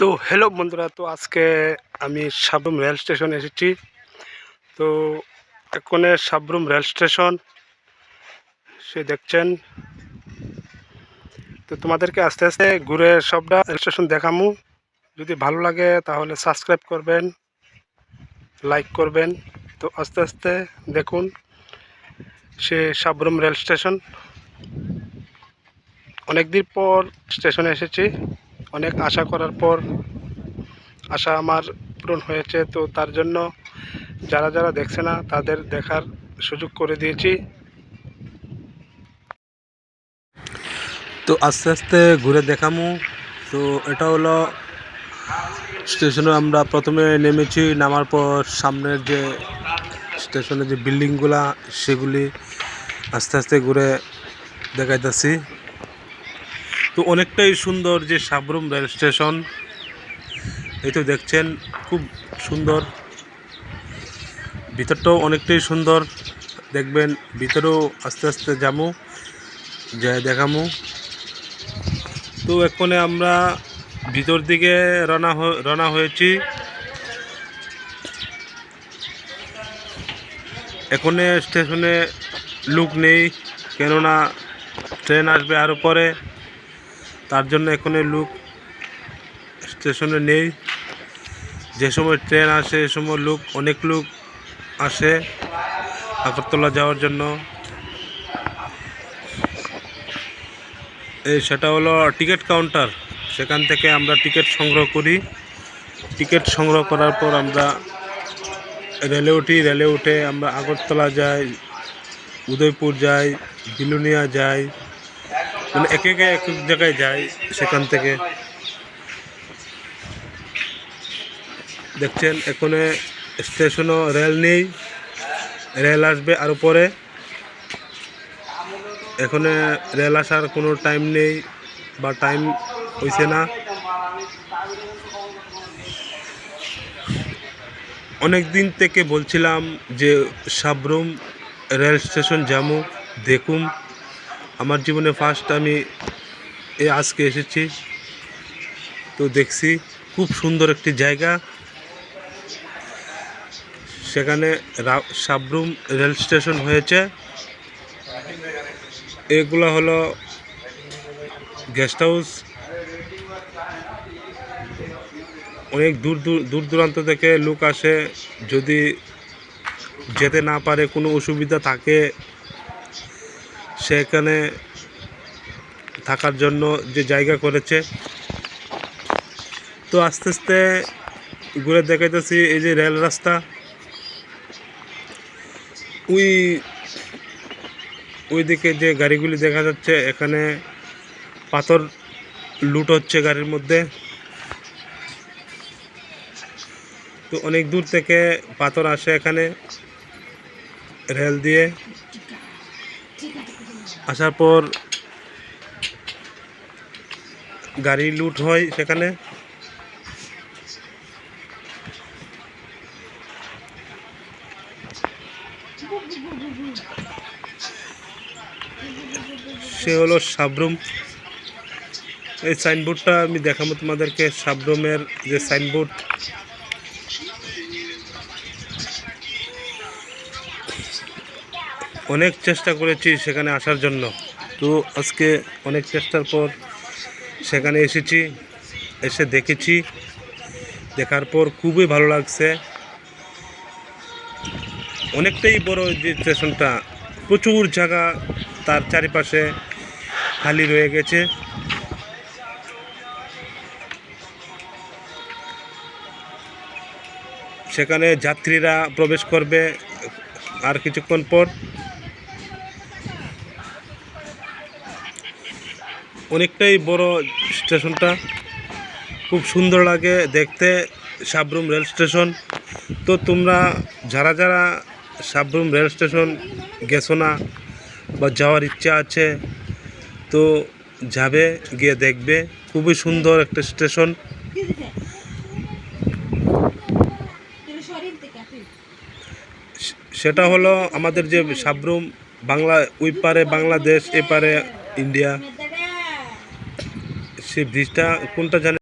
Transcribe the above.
তো হ্যালো বন্ধুরা, তো আজকে আমি সাবরুম রেল স্টেশন এসেছি। তো এখানে সাবরুম রেল স্টেশন, সে দেখছেন। তো তোমাদেরকে আস্তে আস্তে ঘুরে সবটা রেল স্টেশন দেখামু। যদি ভালো লাগে তাহলে সাবস্ক্রাইব করবেন লাইক করবেন। তো আস্তে আস্তে দেখুন, সে সাবরুম রেল স্টেশন। অনেক দিন পর স্টেশনে এসেছি। অনেক আশা করার পর আশা আমার পূরণ হয়েছে। তো তার জন্য যারা যারা দেখছে না, তাদের দেখার সুযোগ করে দিয়েছি। তো আস্তে আস্তে ঘুরে দেখামু। তো এটা হলো স্টেশনে আমরা প্রথমে নেমেছি, নামার পর সামনের যে স্টেশনের যে বিল্ডিংগুলা, সেগুলি আস্তে আস্তে ঘুরে দেখাইতেছি। তো অনেকটাই সুন্দর যে সাবরুম রেল স্টেশন, এই তো দেখছেন, খুব সুন্দর। ভিতরটাও অনেকটাই সুন্দর। দেখবেন, ভিতরেও আস্তে আস্তে যাব যাই দেখামু। তো এক্ষণে আমরা ভিতর দিকে রওনা হ- রওনা হয়েছি। এখানে স্টেশনে লুক নেই, কেননা ট্রেন আসবে আরও পরে। তার জন্য এখানে লোক স্টেশনে নেই। যে সময় ট্রেন আসে, এ সময় লোক, অনেক লোক আসে আগরতলা যাওয়ার জন্য। এই সেটা হলো টিকিট কাউন্টার। সেখান থেকে আমরা টিকিট সংগ্রহ করি। টিকিট সংগ্রহ করার পর আমরা রেলে উঠি। রেলে উঠে আমরা আগরতলা যাই, উদয়পুর যাই, বিলুনিয়া যাই। মানে এক একে এক এক জায়গায় যাই সেখান থেকে। দেখছেন, এখানে স্টেশনও রেল নেই, রেল আসবে আরও পরে। এখানে রেল আসার কোনো টাইম নেই বা টাইম হয়েছে না। অনেক দিন থেকে বলছিলাম যে সাবরুম রেল স্টেশন যাব দেখুম। আমার জীবনে ফার্স্ট আমি এ আজকে এসেছি। তো দেখছি খুব সুন্দর একটি জায়গা। সেখানে সাবরুম রেল স্টেশন হয়েছে। এগুলো হলো গেস্ট হাউস অনেক দূর দূর দূরান্ত থেকে লোক আসে। যদি যেতে না পারে, কোনো অসুবিধা থাকে সেখানে থাকার জন্য যে জায়গা করেছে। তো আস্তে আস্তে ঘুরে দেখাইতেছি এই যে রেল রাস্তা। ওই, ওইদিকে যে গাড়িগুলি দেখা যাচ্ছে, এখানে পাথর লুট হচ্ছে গাড়ির মধ্যে। তো অনেক দূর থেকে পাথর আসে এখানে রেল দিয়ে। আসার পর গাড়ি লুট হয় সেখানে। সে হলো সাবরুম। এই সাইনবোর্ডটা আমি দেখাবো তোমাদেরকে, সাবরুমের যে সাইনবোর্ড অনেক চেষ্টা করেছি সেখানে আসার জন্য। তো আজকে অনেক চেষ্টার পর সেখানে এসেছি, এসে দেখেছি। দেখার পর খুবই ভালো লাগছে। অনেকটাই বড় যে স্টেশনটা, প্রচুর জায়গা তার চারিপাশে খালি রয়ে গেছে। সেখানে যাত্রীরা প্রবেশ করবে আর কিছুক্ষণ পর অনেকটাই বড় স্টেশনটা। খুব সুন্দর লাগে দেখতে, সাবরুম রেল স্টেশন। তো তোমরা যারা যারা সাবরুম রেল স্টেশন গেছো না বা যাওয়ার ইচ্ছা আছে, তো যাবে, গিয়ে দেখবে। খুবই সুন্দর একটা স্টেশন। সেটা হলো আমাদের যে সাবরুম, বাংলা, ওই পারে বাংলাদেশ এপারে ইন্ডিয়া। সেই ব্রিজটা কোনটা জানে